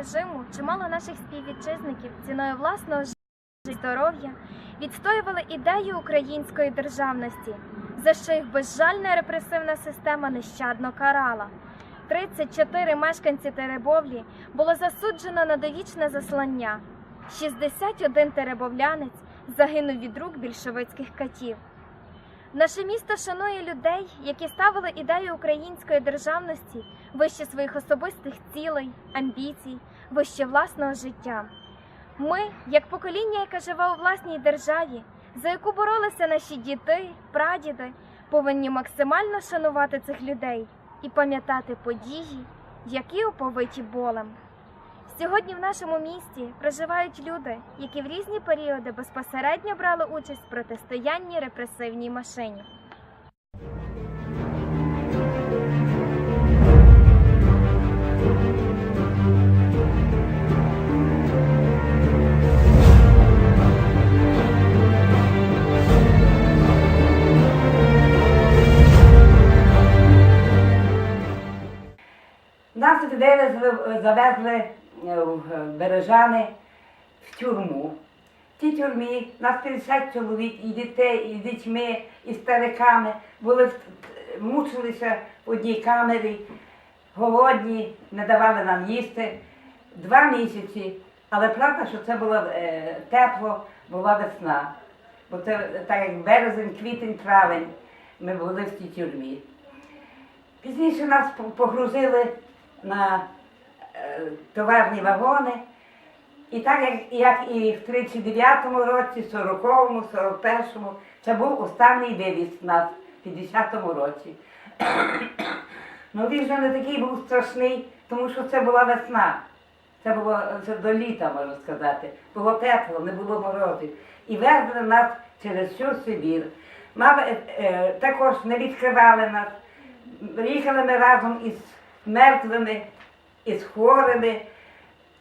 режиму чимало наших співвітчизників ціною власного життя і здоров'я відстоювали ідею української державності, за що їх безжальна репресивна система нещадно карала. 34 мешканці Теребовлі було засуджено на довічне заслання. 61 теребовлянець загинув від рук більшовицьких катів. Наше місто шанує людей, які ставили ідею української державності вище своїх особистих цілей, амбіцій, вище власного життя. Ми, як покоління, яке живе у власній державі, за яку боролися наші діти, прадіди, повинні максимально шанувати цих людей і пам'ятати події, які оповиті болем. Сьогодні в нашому місті проживають люди, які в різні періоди безпосередньо брали участь в протистоянні репресивній машині. Нас відвели, завезли Бережани в тюрму. В тій тюрмі нас 50 чоловік, і дітей, і дітьми, і стариками були мучилися в одній камері, голодні, не давали нам їсти два місяці. Але правда, що це було е, тепло, була весна. Бо це так як березень, квітень, травень ми були в тій тюрмі. Пізніше нас погрузили на е, товарні вагони. І так як, як і в 39-му році, 40-му, 41-му, це був останній вивіз нас в 50-му році. ну він вже не такий був страшний, тому що це була весна. Це було це до літа, можна сказати. Було тепло, не було морозів. І везли нас через всю Сибір. Мали, е, е, також не відкривали нас. Їхали ми разом із мертвими, із хворими.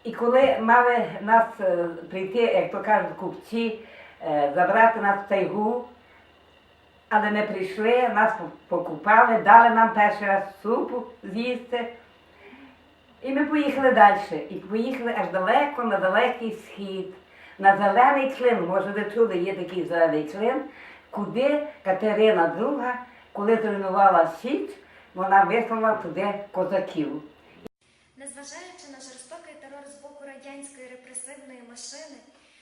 І коли мали нас е, прийти, як то кажуть, купці, е, забрати нас в тайгу, але не прийшли, нас покупали, дали нам перший раз супу з'їсти. І ми поїхали далі. І поїхали аж далеко на далекий схід, на зелений клин. Може, ви чули, є такий зелений клин, куди Катерина II, коли зруйнувала Січ, вона вислала туди козаків. Незважаючи на жорстокий терор з боку радянської репресивної машини,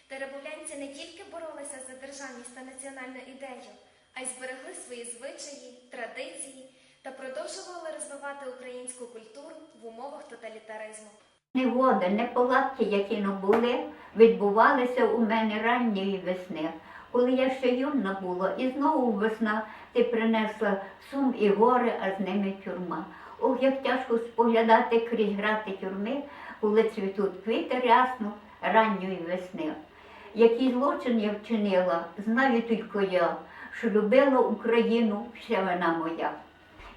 теребовлянці не тільки боролися за державність та національну ідею, а й зберегли свої звичаї, традиції та продовжували розвивати українську культуру в умовах тоталітаризму. Негоди, неполадки, які ну були, відбувалися у мене ранньої весни. Коли я ще юна була, і знову весна ти принесла сум і гори, а з ними тюрма. Ох, як тяжко споглядати крізь грати тюрми, коли цвітуть квіти рясно ранньої весни. Який злочин я вчинила, знаю тільки я, що любила Україну, вся вона моя.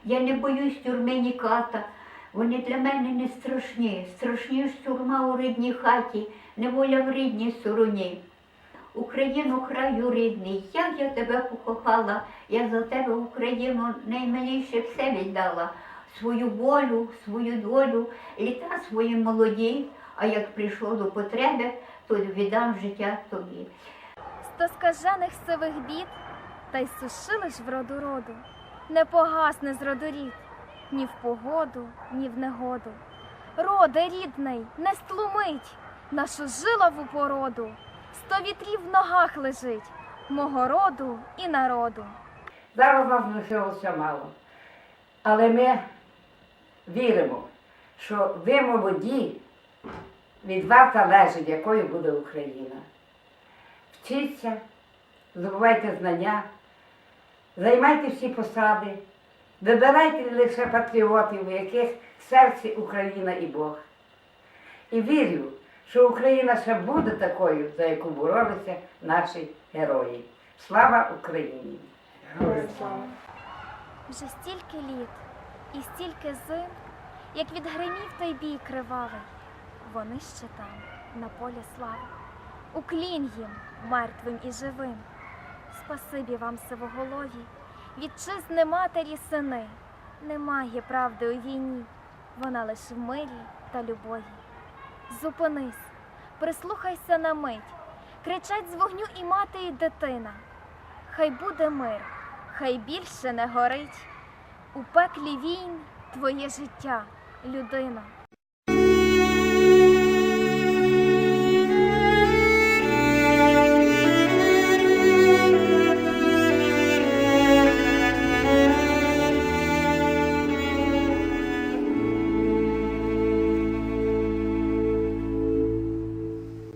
Я не боюсь тюрми ні ката, вони для мене не страшні. Страшні ж тюрма у рідній хаті, неволя в рідній стороні. Україну краю рідний, як я тебе покохала, я за тебе Україну наймиліше все віддала. Свою волю, свою долю, літа свої молоді, а як прийшло до потреби, то віддам життя тобі. Сто скажених сивих бід, та й сушили ж в роду роду, не погасне з роду рід, ні в погоду, ні в негоду. Роде рідний, не стлумить нашу жилову породу, сто вітрів в ногах лежить, мого роду і народу. Зараз нас лишилося мало. Але ми віримо, що ви молоді, від вас залежить, якою буде Україна. Вчіться, здобувайте знання, займайте всі посади, вибирайте лише патріотів, у яких в серці Україна і Бог. І вірю, що Україна ще буде такою, за яку боролися наші герої. Слава Україні! Вже стільки літ і стільки зим, як відгримів той бій кривавий, вони ще там, на полі слави. Уклін їм, мертвим і живим. Спасибі вам, сивоголові, вітчизни матері сини. Немає правди у війні, вона лише в мирі та любові. Зупинись, прислухайся на мить, кричать з вогню і мати, і дитина. Хай буде мир, хай більше не горить. У пеклі війн твоє життя, людина.